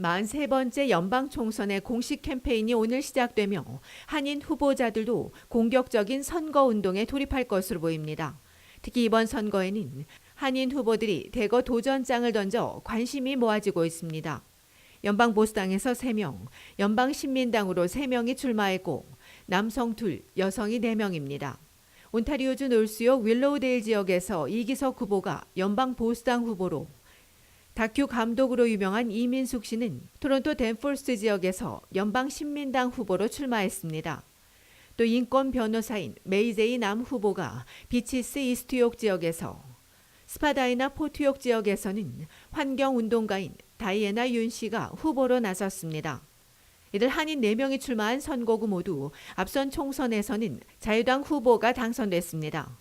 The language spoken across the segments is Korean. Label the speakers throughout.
Speaker 1: 43번째 연방 총선의 공식 캠페인이 오늘 시작되며 한인 후보자들도 공격적인 선거 운동에 돌입할 것으로 보입니다. 특히 이번 선거에는 한인 후보들이 대거 도전장을 던져 관심이 모아지고 있습니다. 연방 보수당에서 3명, 연방 신민당으로 3명이 출마했고 남성 2, 여성이 4명입니다. 온타리오주 놀수역 윌로우데일 지역에서 이기석 후보가 연방 보수당 후보로 다큐 감독으로 유명한 이민숙 씨는 토론토 댄포스트 지역에서 연방 신민당 후보로 출마했습니다. 또 인권 변호사인 메이제이 남 후보가 비치스 이스트욕 지역에서 스파다이나 포트욕 지역에서는 환경운동가인 다이애나 윤 씨가 후보로 나섰습니다. 이들 한인 4명이 출마한 선거구 모두 앞선 총선에서는 자유당 후보가 당선됐습니다.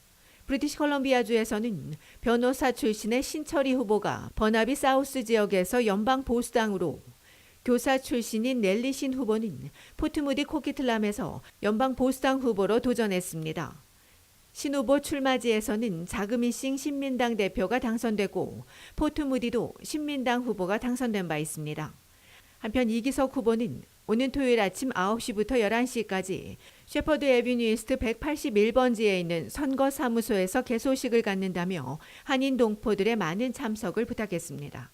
Speaker 1: 브리티시 컬럼비아주에서는 변호사 출신의 신철희 후보가 버나비 사우스 지역에서 연방 보수당으로 교사 출신인 넬리신 후보는 포트무디 코키틀람에서 연방 보수당 후보로 도전했습니다. 신 후보 출마지에서는 자그미싱 신민당 대표가 당선되고 포트무디도 신민당 후보가 당선된 바 있습니다. 한편 이기석 후보는 오는 토요일 아침 9시부터 11시까지 셰퍼드 에비뉴 이스트 181번지에 있는 선거 사무소에서 개소식을 갖는다며 한인 동포들의 많은 참석을 부탁했습니다.